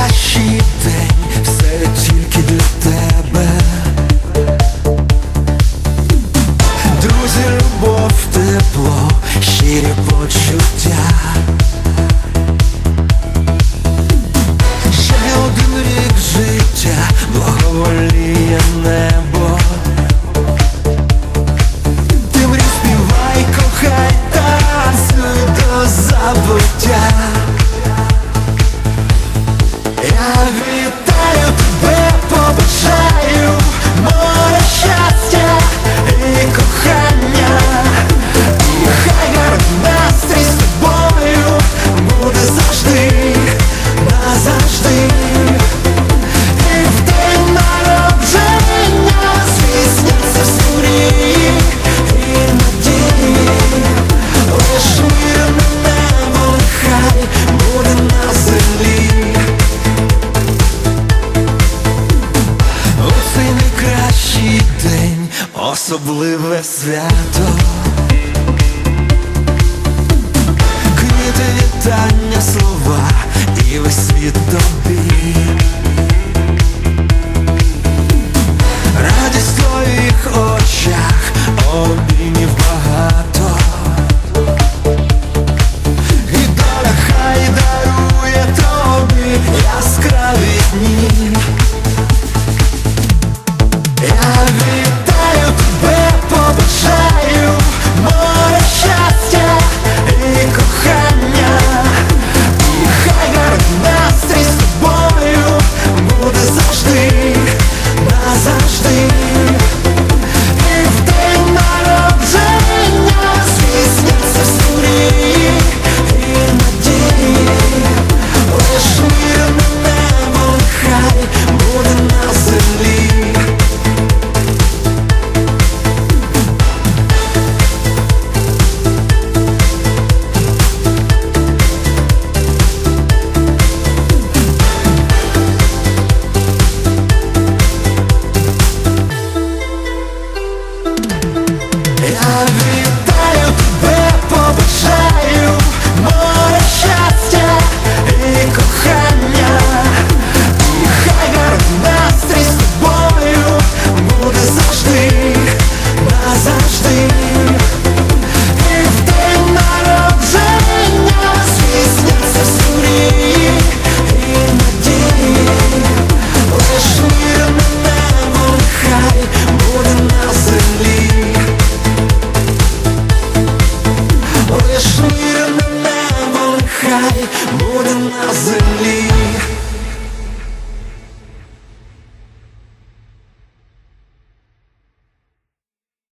кращий день, все тільки для тебе. Друзі, любов, тепло, щирі почуття. особливе свято, квіти вітання, слова і весь світ тобі. Радість в твоїх очах обіймів багато. І доля хай дарує тобі яскраві дні. Я вірю عظم لي